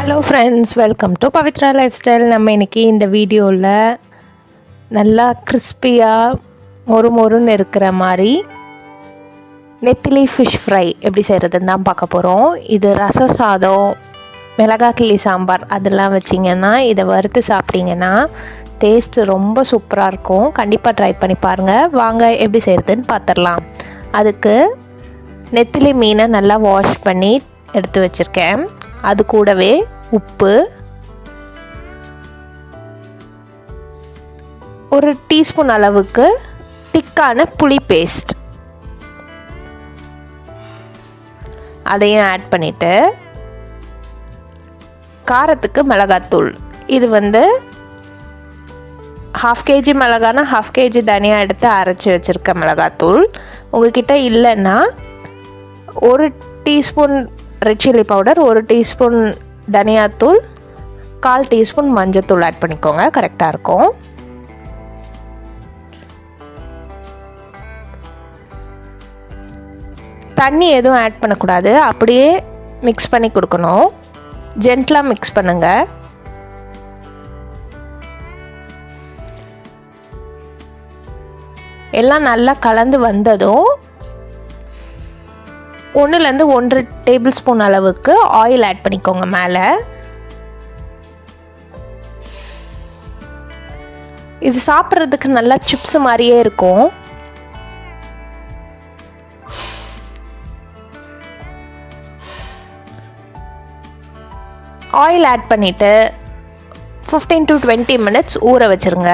Hello friends welcome to Pavithra life style நம்ம இன்றைக்கி இந்த வீடியோவில் நல்லா கிறிஸ்பியாக மொறு மொறுன்னு இருக்கிற மாதிரி நெத்திலி ஃபிஷ் ஃப்ரை எப்படி செய்கிறதுன்னு தான் பார்க்க போகிறோம் இது ரச சாதம் மிளகா கிள்ளி சாம்பார் அதெல்லாம் வச்சிங்கன்னா இதை வறுத்து சாப்பிட்டீங்கன்னா டேஸ்ட்டு ரொம்ப சூப்பராக இருக்கும். கண்டிப்பாக ட்ரை பண்ணி பாருங்கள் வாங்க எப்படி செய்கிறதுன்னு பார்த்துடலாம் அதுக்கு நெத்திலி மீனை நல்லா வாஷ் பண்ணி எடுத்து வச்சுருக்கேன். அது கூடவே உப்பு ஒரு டீஸ்பூன் அளவுக்கு திக்கான புளி பேஸ்ட் அதையும் ஆட் பண்ணிவிட்டு காரத்துக்கு மிளகாத்தூள். இது வந்து ஹாஃப் கேஜி மிளகானா ஹாஃப் கேஜி தனியாக எடுத்து அரைச்சி வச்சுருக்க மிளகாத்தூள். உங்ககிட்ட இல்லைன்னா ஒரு டீஸ்பூன் ரெட் சில்லி பவுடர் ஒரு டீஸ்பூன் தனியாத்தூள் கால் டீஸ்பூன் மஞ்சத்தூள் ஆட் பண்ணிக்கோங்க. கரெக்டாக இருக்கும். தண்ணி எதுவும் ஆட் பண்ணக்கூடாது. அப்படியே மிக்ஸ் பண்ணி கொடுக்கணும். ஜென்ட்லாக மிக்ஸ் பண்ணுங்கள் எல்லாம் நல்லா கலந்து வந்ததும் ஒன்றுலேருந்து ஒன்றரை டேபிள் ஸ்பூன் அளவுக்கு ஆயில் ஆட் பண்ணிக்கோங்க மேலே. இது சாப்பிட்றதுக்கு நல்லா சிப்ஸ் மாதிரியே இருக்கும். ஆயில் ஆட் பண்ணிவிட்டு ஃபிஃப்டீன் டு டுவெண்ட்டி மினிட்ஸ் ஊற வச்சுருங்க.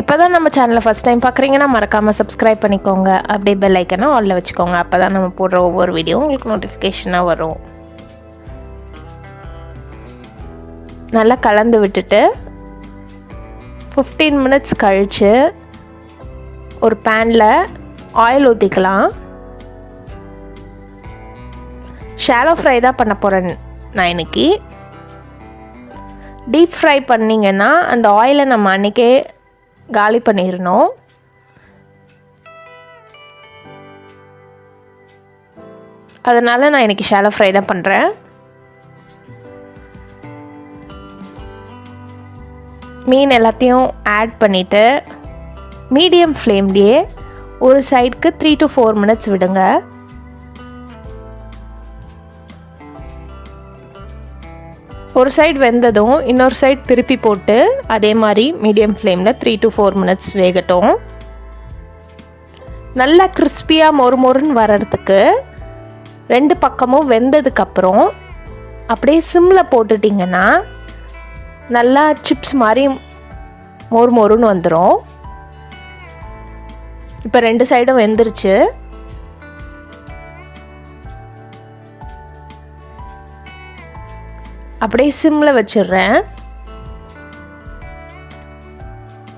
இப்போ தான் நம்ம சேனலை ஃபஸ்ட் டைம் பார்க்குறீங்கன்னா மறக்காமல் சப்ஸ்கிரைப் பண்ணிக்கோங்க. அப்படியே பெல் ஐக்கனை ஆலில் வச்சுக்கோங்க. அப்போ தான் நம்ம போடுற ஒவ்வொரு வீடியோ உங்களுக்கு நோட்டிஃபிகேஷனாக வரும். நல்லா கலந்து விட்டுட்டு ஃபிஃப்டீன் மினிட்ஸ் கழித்து ஒரு பேனில் ஆயில் ஊற்றிக்கலாம் ஷாலோ ஃப்ரை தான் பண்ண போகிறேன் நான் இன்னைக்கு. டீப் ஃப்ரை பண்ணிங்கன்னா அந்த ஆயிலை நம்ம அன்றைக்கே காலி பண்ணிடணும் அதனால் நான் இன்றைக்கி ஷாலோ ஃப்ரை தான் பண்ணுறேன் மீன் எல்லாத்தையும் ஆட் பண்ணிவிட்டு மீடியம் ஃப்ளேம்லேயே ஒரு சைடுக்கு த்ரீ டு ஃபோர் மினிட்ஸ் விடுங்க. ஒரு சைடு வெந்ததும் இன்னொரு சைடு திருப்பி போட்டு அதே மாதிரி மீடியம் ஃப்ளேமில் த்ரீ டு ஃபோர் மினிட்ஸ் வேகட்டும். நல்லா கிறிஸ்பியாக மொறு மொறுன்னு வர்றதுக்கு ரெண்டு பக்கமும் வெந்ததுக்கப்புறம் அப்படியே சிம்மில் போட்டுட்டிங்கன்னா நல்லா சிப்ஸ் மாதிரி மொறு மொறுன்னு வந்துடும் இப்போ ரெண்டு சைடும் வெந்துருச்சு. அப்படியே சிம்மில் வச்சிடுறேன்.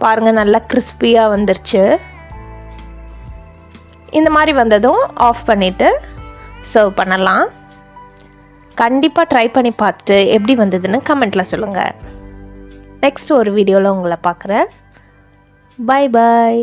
பாருங்கள் நல்லா கிறிஸ்பியாக வந்துருச்சு. இந்த மாதிரி வந்ததும் ஆஃப் பண்ணிவிட்டு சர்வ் பண்ணலாம். கண்டிப்பாக ட்ரை பண்ணி பார்த்துட்டு எப்படி வந்ததுன்னு கமெண்ட்டில் சொல்லுங்கள் நெக்ஸ்ட் ஒரு வீடியோவில் உங்களை பார்க்குறேன். பாய் பாய்